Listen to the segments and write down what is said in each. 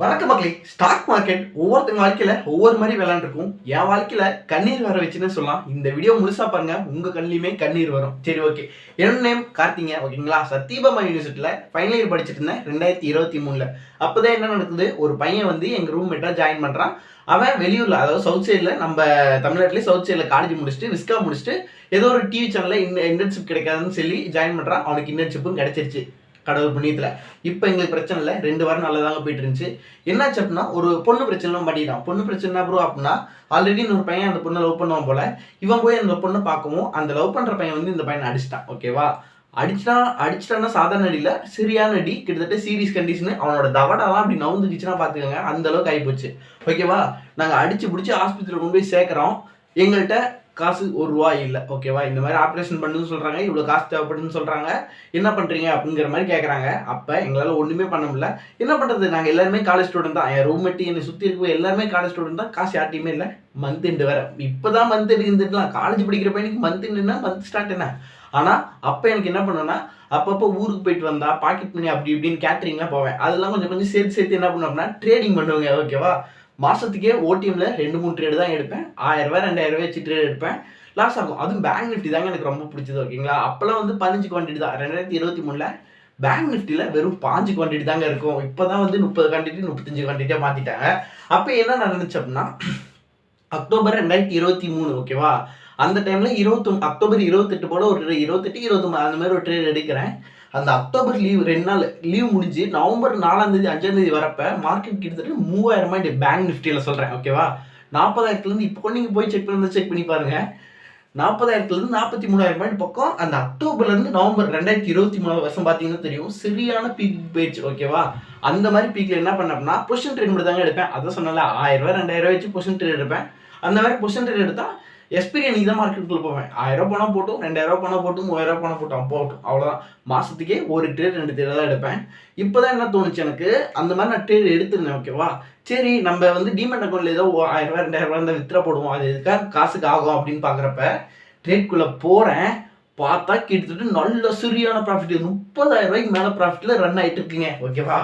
வணக்கம் மக்களே stock market ஒவ்வொருத்தங்க வாழ்க்கையில ஒவ்வொரு மாதிரி விளையாண்டுருக்கும். என் வாழ்க்கையில கண்ணீர் வர வச்சுன்னு சொல்லலாம். இந்த வீடியோ முழுசா பாருங்க. உங்க கண்ணிலுமே கண்ணீர் வரும். சரி ஓகே என்னோட நேம் கார்த்திங்க ஓகேங்களா? சத்தியபாமா யூனிவர்சிட்டியில ஃபைனல் இயர் படிச்சுட்டு இருந்தேன் ரெண்டாயிரத்தி இருபத்தி மூணுல. அப்பதான் என்ன நடக்குது? ஒரு பையன் வந்து எங்க ரூம்மேட்டா ஜாயின் பண்றான். அவன் வெளியூர்ல அதாவது சவுத் சைடில் நம்ம தமிழ்நாட்டிலே சவுத் சைடில் காலேஜ் முடிச்சுட்டு விஸ்கா முடிச்சுட்டு ஏதோ ஒரு டிவி சேனல்ல இன்டர்ன்ஷிப் கிடைக்காதுன்னு சொல்லி ஜாயின் பண்றான். அவனுக்கு இன்டர்ன்ஷிப்பும் கிடைச்சிருச்சு. கடவுள் புண்ணியத்தில். இப்போ எங்களுக்கு பிரச்சனை இல்லை. ரெண்டு வாரம் நல்லதாங்க போயிட்டு இருந்துச்சு என்னாச்சு அப்படின்னா ஒரு பொண்ணு பிரச்சனை மாட்டிட்டான் பொண்ணு பிரச்சனை ப்ரோ அப்படின்னா ஆல்ரெடி இன்னொரு பையன் அந்த பொண்ணை லவ் பண்ணுவான் போல. இவன் போய் அந்த பொண்ணை பார்க்கவும் அந்த லவ் பண்ணுற பையன் வந்து இந்த பையனை அடிச்சிட்டான். ஓகேவா அடிச்சிட்டா அடிச்சிட்டான்னா சாதாரண அடியில் சரியான அடி கிட்டத்தட்ட சீரியஸ் கண்டிஷனு அவனோட தவடெல்லாம் அப்படி நவுந்துக்கிச்சுன்னா பார்த்துக்கோங்க. அந்த அளவுக்கு ஆகிப்போச்சு ஓகேவா நாங்கள் அடிச்சு பிடிச்சி ஆஸ்பத்திரியில் கொண்டு போய் சேர்க்குறோம். எங்கள்கிட்ட காசு ஒரு ரூபா இல்லை. ஓகேவா இந்த மாதிரி ஆப்ரேஷன் பண்ணுன்னு சொல்கிறாங்க இவ்வளோ காசு தேவைப்படுதுன்னு சொல்கிறாங்க என்ன பண்ணுறீங்க அப்படிங்கிற மாதிரி கேட்குறாங்க அப்போ எங்களால் ஒன்றுமே பண்ண முடியல. என்ன பண்ணுறது நாங்கள் எல்லாருமே காலேஜ் ஸ்டூடெண்ட் தான். என் ரூம்மேட் என்னை சுற்றி இருக்க எல்லாருமே காலேஜ் ஸ்டூடெண்ட் தான். காசு யார்ட்டையுமே இல்லை. மந்த் எண்டு வேறு. இப்போ தான் மந்த் இருந்துட்டுலாம் காலேஜ் படிக்கிற பையனுக்கு மந்த் எண்டுனா மந்த் ஸ்டார்ட் என்ன? ஆனால் அப்போ எனக்கு என்ன பண்ணுவேன்னா அப்பப்போ ஊருக்கு போயிட்டு வந்தா பாக்கெட் பண்ணி அப்படி இப்படின்னு கேட்ரிங்லாம் போவேன். அதெல்லாம் கொஞ்சம் கொஞ்சம் சேர்த்து சேர்த்து என்ன பண்ணுவோம்னா அப்படின்னா ட்ரேடிங் பண்ணுவாங்க. ஓகேவா மாதத்துக்கே ஓடிஎம்ல ரெண்டு மூணு ட்ரேடு தான் எடுப்பேன். ஆயிரம் ரூபாய் ரெண்டாயிரம் ரூபாய் வச்சு ட்ரேட் எடுப்பேன். லாஸ் ஆகும் அதுவும் பேங்க் நிஃப்டி தாங்க எனக்கு ரொம்ப பிடிச்சது ஓகேங்களா அப்போல்லாம் வந்து பதினஞ்சு குவான்டிட்டி தான். ரெண்டாயிரத்தி இருபத்தி மூணில் பேங்க் நிஃப்டியில் வெறும் பாஞ்சு குவான்டிட்டி தாங்க இருக்கும். இப்போ தான் வந்து முப்பது குவான்டிட்டி முப்பத்தஞ்சு குவான்டிட்டியாக மாற்றிட்டாங்க அப்போ என்ன நடந்துச்சு அப்படின்னா அக்டோபர் ரெண்டாயிரத்தி இருபத்தி மூணு ஓகேவா அந்த டைமில் இருபத்தொன் அக்டோபர் இருபத்தெட்டு போல் ஒரு இருபத்தெட்டு இருபத்தொம்பது அந்த மாதிரி ஒரு ட்ரேட் எடுக்கிறேன். அந்த அக்டோபர் லீவ் ரெண்டு நாள் லீவ் முடிஞ்சு நவம்பர் நாலாம் தேதி அஞ்சாம் தேதி வரப்ப மார்க்கெட் கிட்டத்தட்ட மூவாயிரம் ரூபாய் பேங்க் நிஃப்டியில் சொல்கிறேன் ஓகேவா நாற்பதாயிரத்துலேருந்து இப்போ நீங்கள் போய் செக் பண்ணி செக் பண்ணி பாருங்கள் நாற்பதாயிரத்துலேருந்து நாற்பத்தி மூணாயிரம் ரூபாய் பக்கம் அந்த அக்டோபர்லேருந்து நவம்பர் ரெண்டாயிரத்தி இருபத்தி மூணு வருஷம் பார்த்தீங்கன்னா தெரியும். சரியான பீக் போயிடுச்சு ஓகேவா அந்த மாதிரி பீக்கில் என்ன பண்ணேன்னா பொசிஷன் ட்ரேட் மட்டும் தாங்க எடுப்பேன். அதை சொன்னால ஆயிரம் ரூபாய் ரெண்டாயிரம் ரூபாய் வச்சு பொசிஷன் ட்ரேட் எடுப்பேன். அந்த மாதிரி பொசிஷன் ட்ரேட் எடுத்தால் எக்ஸ்பீரியன்ஸ் தான் மார்க்கெட்டுக்குள்ள போவேன். ஆயிரம் ரூபாய் பணம் போட்டும் ரெண்டாயிரம் ரூபா பணம் போட்டும் மூவாயிரம் ரூபா பணம் போட்டோம் போட்டும். அவ்வளோதான் மாதத்துக்கே ஒரு ட்ரேட் ரெண்டு ட்ரேட் தான் எடுப்பேன். இப்போ தான் என்ன தோணுச்சு எனக்கு? அந்த மாதிரி நான் ட்ரேட் எடுத்திருந்தேன் ஓகேவா சரி நம்ம வந்து டிமெண்ட் அக்கௌண்ட்ல ஏதோ ஆயிரம் ரூபாய் ரெண்டாயிரம் ரூபாய் இருந்தால் வித்திர போடுவோம். அது எதுக்காக காசுக்கு ஆகும் அப்படின்னு பார்க்குறப்ப ட்ரேட்குள்ளே போகிறேன் பார்த்தா கிட்டத்தட்ட நல்ல சரியான ப்ராஃபிட் முப்பதாயிரம் ரூபாய்க்கு மேலே ப்ராஃபிட்டில் ரன் ஆகிட்டு இருக்குங்க ஓகேவா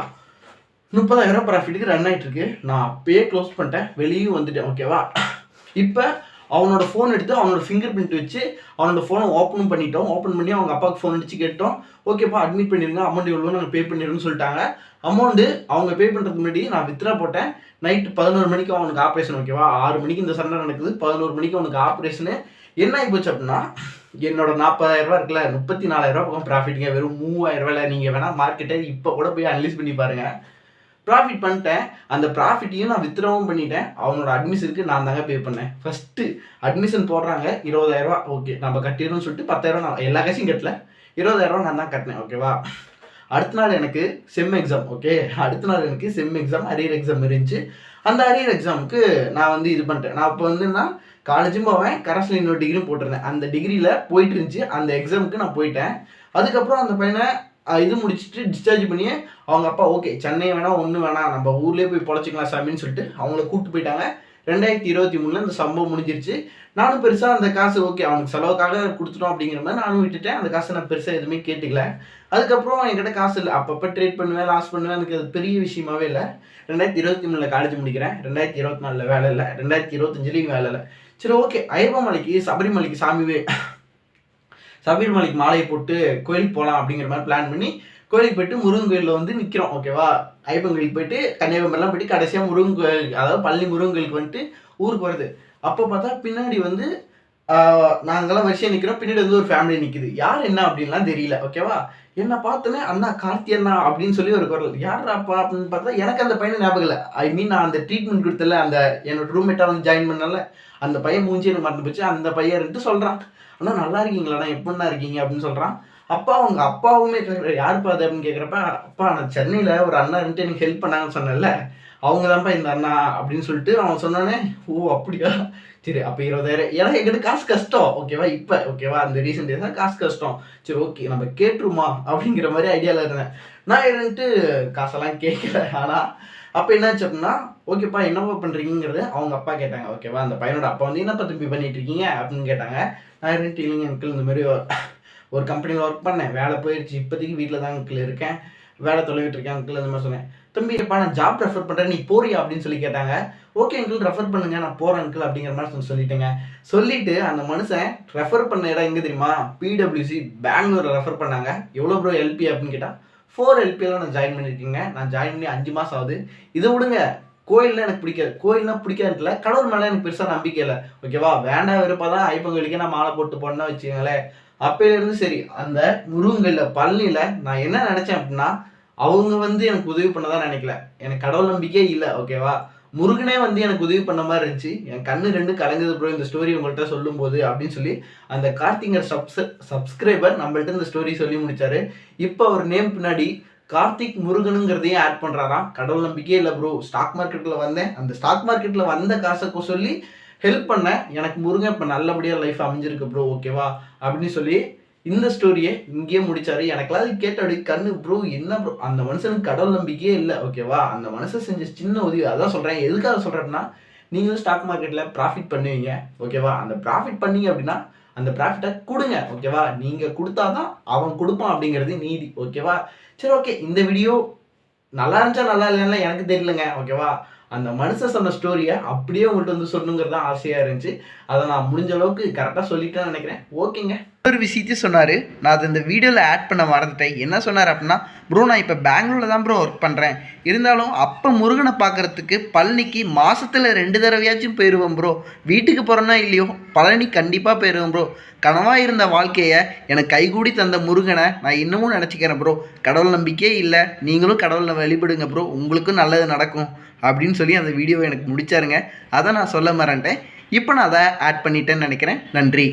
முப்பதாயிரம் ரூபாய் ப்ராஃபிட்டுக்கு ரன் ஆகிட்டு இருக்கு. நான் அப்பயே க்ளோஸ் பண்ணிட்டேன். வெளியும் வந்துட்டேன் ஓகேவா இப்போ அவனோட ஃபோன் எடுத்து அவனோட ஃபிங்கர் பிரிண்ட் வச்சு அவனோட ஃபோனை ஓப்பனும் பண்ணிட்டோம். ஓப்பன் பண்ணி அவங்க அப்பாவுக்கு ஃபோன் அடிச்சு கேட்டோம். ஓகேப்பா அட்மிட் பண்ணிருங்க. அமௌண்ட் எவ்வளோ நாங்கள் பே பண்ணிடுறோம்னு சொல்லிட்டாங்க. அமௌண்ட்டு அவங்க பே பண்ணுறதுக்கு முன்னாடி நான் வித்ரா போட்டேன். நைட்டு பதினோரு மணிக்கு அவனுக்கு ஆப்ரேஷன் ஓகேவா ஆறு மணிக்கு இந்த சண்டை நடக்குது. பதினோரு மணிக்கு அவனுக்கு ஆப்ரேஷனு என்ன ஆகி போச்சு அப்படின்னா என்னோட நாற்பதாயிரம் ரூபா இருக்குல்ல முப்பத்தி நாலாயிரம் ரூபா பக்கம் ப்ராஃபிட்டுங்க வெறும் மூவாயிரம் ரூபாயில நீங்கள் வேணால் மார்க்கெட்டை இப்போ கூட போய் அனலைஸ் பண்ணி பாருங்கள் ப்ராஃபிட் பண்ணிட்டேன். அந்த ப்ராஃபிட்டையும் நான் வித்ராவும் பண்ணிட்டேன். அவனோட அட்மிஷனுக்கு நான் தாங்க பே பண்ணேன். ஃபஸ்ட்டு அட்மிஷன் போடுறாங்க. இருபதாயிரம் ரூபா. ஓகே நம்ம கட்டிடும்னு சொல்லிட்டு பத்தாயிரம் நான் எல்லா காசையும் கட்டல. இருபதாயிரம் ரூபா நான் தான் கட்டினேன். ஓகேவா அடுத்த நாள் எனக்கு செம் எக்ஸாம் ஓகே அடுத்த நாள் எனக்கு செம் எக்ஸாம் அரியர் எக்ஸாம் இருந்துச்சு. அந்த அரியர் எக்ஸாமுக்கு நான் வந்து இது பண்ணிட்டேன். நான் இப்போ வந்து காலேஜும் போவேன். கரஸ்ல இன்னொரு டிகிரியும் போட்டிருந்தேன். அந்த டிகிரியில் போயிட்டு இருந்துச்சு. அந்த எக்ஸாமுக்கு நான் போயிட்டேன். அதுக்கப்புறம் அந்த பையனை இது முடிச்சுட்டு டிஸ்சார்ஜ் பண்ணி அவங்க அப்பா ஓகே சென்னை வேணாம் ஒன்றும் வேணாம் நம்ம ஊர்லேயே போய் பொழைச்சிக்கலாம் சாமின்னு சொல்லிட்டு அவங்கள கூப்பிட்டு போயிட்டாங்க. ரெண்டாயிரத்தி இருபத்தி மூணில் இந்த சம்பவம் முடிஞ்சிருச்சு. நானும் பெருசாக அந்த காசு ஓகே அவனுக்கு செலவுக்காக கொடுத்துட்டோம் அப்படிங்கிற மாதிரி நானும் விட்டுட்டேன். அந்த காசை நான் பெருசாக எதுவுமே கேட்டுக்கல. அதுக்கப்புறம் என்கிட்ட காசு இல்லை. அப்பப்போ ட்ரேட் பண்ணுவேன் லாஸ் பண்ணுவேன் எனக்கு அது பெரிய விஷயமாவே இல்லை. ரெண்டாயிரத்தி இருபத்தி மூணில் காலேஜ் முடிக்கிறேன். ரெண்டாயிரத்தி இருபத்தி நாலில் வேலை இல்லை. ரெண்டாயிரத்தி இருபத்தஞ்சிலையும் வேலை இல்லை. சரி ஓகே ஐயப்பமலைக்கு சபரிமலைக்கு சாமிவே சபரிமலைக்கு மாலையை போட்டு கோயிலுக்கு போகலாம் அப்படிங்கிற மாதிரி பிளான் பண்ணி கோயிலுக்கு போயிட்டு முருகன் கோயிலில் வந்து நிற்கிறோம் ஓகேவா ஐயப்பன் கோயிலுக்கு போயிட்டு கன்னியாகுமரிலாம் போயிட்டு கடைசியாக முருகன் கோயில் அதாவது பள்ளி முருகன் கோயிலுக்கு வந்துட்டு ஊருக்கு வருது அப்போ பார்த்தா பின்னாடி வந்து நாங்கெல்லாம் வரிசையாக நிற்கிறோம் பின்னாடி வந்து ஒரு ஃபேமிலி நிற்குது யார் என்ன அப்படின்லாம் தெரியல ஓகேவா என்ன பார்த்தோன்னே அண்ணா கார்த்தி அண்ணா அப்படின்னு சொல்லி ஒரு குரல். யார் அப்பா? அப்படின்னு பார்த்தா எனக்கு அந்த பையனை ஞாபகம் இல்லை. ஐ மீன் நான் அந்த ட்ரீட்மெண்ட் கொடுத்தல அந்த என்னோட ரூம்மேட்டாக வந்து ஜாயின் பண்ணல அந்த பையன் மூஞ்சி எனக்கு மறந்து போச்சு. அந்த பையன்ட்டு சொல்கிறான் ஆனால் நல்லா இருக்கீங்களாண்ணா எப்படிண்ணா இருக்கீங்க? அப்படின்னு சொல்கிறான் அப்பா அவங்க அப்பாவுமே கேட்குறாரு யாருப்பா அது? அப்படின்னு கேட்குறப்ப அப்பா நான் சென்னையில் ஒரு அண்ணா இருந்துட்டு எனக்கு ஹெல்ப் பண்ணாங்கன்னு சொன்னேன்ல அவங்க தான்ப்பா இந்த அண்ணா அப்படின்னு சொல்லிட்டு அவன் சொன்னானே ஓ அப்படியா? சரி அப்போ இருபதாயிரம். ஏன்னா எங்கிட்ட காசு கஷ்டம். ஓகேவா? இப்போ ஓகேவா? அந்த ரீசெண்ட் டேஸாக காசு கஷ்டம். சரி ஓகே நம்ம கேட்டுருமா? அப்படிங்கிற மாதிரி ஐடியாவில் இருந்தேன். நான் இருந்துட்டு காசெல்லாம் கேட்கல ஆனால் அப்போ என்னாச்சு அப்படின்னா ஓகேப்பா என்னப்பா பண்ணுறீங்கிறது அவங்க அப்பா கேட்டாங்க. ஓகேவா? அந்த பையனோட அப்பா வந்து என்னப்பா திருப்பி பண்ணிட்டு இருக்கீங்க? அப்படின்னு கேட்டாங்க. நான் இருந்துட்டு இல்லைங்க அங்கிள் இந்த மாதிரி ஒரு கம்பெனியில் ஒர்க் பண்ணேன். வேலை போயிடுச்சு. இப்போதைக்கு வீட்டில் தான் அங்கிள் இருக்கேன். வேலை தொலைவிட்டு இருக்கேன் அங்கிள் அந்த மாதிரி சொன்னேன். தம்பி இப்போ நான் ஜாப் ரெஃபர் பண்ணுறேன் நீ போறியா? அப்படின்னு சொல்லி கேட்டாங்க. ஓகே அங்கிள் ரெஃபர் பண்ணுங்க நான் போகிறேன் அங்கிள் அப்படிங்கிற மாதிரி சொல்லி சொல்லிட்டேங்க. சொல்லிட்டு அந்த மனுஷன் ரெஃபர் பண்ண இடம் எங்கே தெரியுமா? பிடபிள்யூசி பெங்களூரை ரெஃபர் பண்ணாங்க. எவ்வளோ ப்ரோ எல்பி அப்படின்னு கேட்டால் ஃபோர் எல்பியில் நான் ஜாயின் பண்ணியிருக்கேங்க. நான் ஜாயின் பண்ணி அஞ்சு மாதம் ஆகுது. இதை விடுங்க. கோயிலில் எனக்கு பிடிக்காது. கோயில்லாம் பிடிக்காதுல கடவுள் மேலே எனக்கு பெருசாக நம்பிக்கை இல்லை. ஓகேவா வேண்டாம் விருப்பம் தான் ஐப்பங்களுக்கு நான் மாலை போட்டு போனேன்னா வச்சுக்கோங்களேன். அப்பையிலேருந்து சரி அந்த முருங்கல்ல பழனியில் நான் என்ன நினச்சேன் அப்படின்னா அவங்க வந்து எனக்கு உதவி பண்ணதான் நினைக்கல. எனக்கு கடவுள் நம்பிக்கையே இல்லை ஓகேவா முருகனே வந்து எனக்கு உதவி பண்ண மாதிரி இருந்துச்சு. என் கண்ணு ரெண்டு கலங்குது ப்ரோ இந்த ஸ்டோரி உங்கள்கிட்ட சொல்லும்போது அப்படின்னு சொல்லி அந்த கார்த்திகர் சப்ஸ் சப்ஸ்கிரைபர் நம்மள்ட்ட இந்த ஸ்டோரி சொல்லி முடிச்சாரு. இப்போ அவர் நேம் பின்னாடி கார்த்திக் முருகனுங்கிறதையும் ஆட் பண்ணுறாராம் கடவுள் நம்பிக்கையே இல்லை ப்ரோ ஸ்டாக் மார்க்கெட்டில் வந்தேன். அந்த ஸ்டாக் மார்க்கெட்டில் வந்த காசை சொல்லி ஹெல்ப் பண்ண எனக்கு முருகன் இப்போ நல்லபடியாக லைஃப் அமைஞ்சிருக்கு ப்ரோ ஓகேவா அப்படின்னு சொல்லி இந்த ஸ்டோரியை இங்கேயே முடிச்சாரு. எனக்கெல்லாம் அது கேட்ட அப்படி கண்ணு ப்ரோ என்ன ப்ரோ அந்த மனுஷனுக்கு கடவுள் நம்பிக்கையே இல்லை ஓகேவா அந்த மனுஷன் செஞ்ச சின்ன உதவி அதான் சொல்கிறேன் எதுக்காக சொல்கிறேன்னா நீங்களும் ஸ்டாக் மார்க்கெட்டில் ப்ராஃபிட் பண்ணுவீங்க ஓகேவா அந்த ப்ராஃபிட் பண்ணீங்க அப்படின்னா அந்த ப்ராஃபிட்டை கொடுங்க ஓகேவா நீங்கள் கொடுத்தாதான் அவன் கொடுப்பான் அப்படிங்கிறது நீதி ஓகேவா சரி ஓகே இந்த வீடியோ நல்லா இருந்துச்சா நல்லா இல்லைன்னா எனக்கு தெரியலங்க ஓகேவா? அந்த மனுஷன் சொன்ன ஸ்டோரியை அப்படியே உங்கள்கிட்ட வந்து சொல்லணுங்கிறது தான் ஆசையாக இருந்துச்சு. அதை நான் முடிஞ்ச அளவுக்கு கரெக்டாக சொல்லிட்டேன்னு நினைக்கிறேன். ஓகேங்க. ஒரு விஷயத்தையும் சொன்னார். நான் அதை இந்த வீடியோவில் ஆட் பண்ண மறந்துட்டேன். என்ன சொன்னார் அப்படின்னா ப்ரோ நான் இப்போ பெங்களூரில் தான் ப்ரோ ஒர்க் பண்ணுறேன் இருந்தாலும் அப்போ முருகனை பார்க்கறதுக்கு பழனிக்கு மாதத்தில் ரெண்டு தடவையாச்சும் போயிடுவேன் ப்ரோ வீட்டுக்கு போகிறேன்னா இல்லையோ? பழனி கண்டிப்பாக போயிடுவேன் ப்ரோ கனவாக இருந்த வாழ்க்கையை எனக்கு கைகூடி தந்த முருகனை நான் இன்னமும் நினச்சிக்கிறேன் ப்ரோ கடவுள் நம்பிக்கையே இல்லை. நீங்களும் கடவுளை வழிபடுங்க ப்ரோ உங்களுக்கும் நல்லது நடக்கும். அப்படின்னு சொல்லி அந்த வீடியோவை எனக்கு முடிச்சாருங்க. அதை நான் சொல்ல மறந்துட்டேன். இப்போ நான் அதை ஆட் பண்ணிட்டேன்னு நினைக்கிறேன். நன்றி.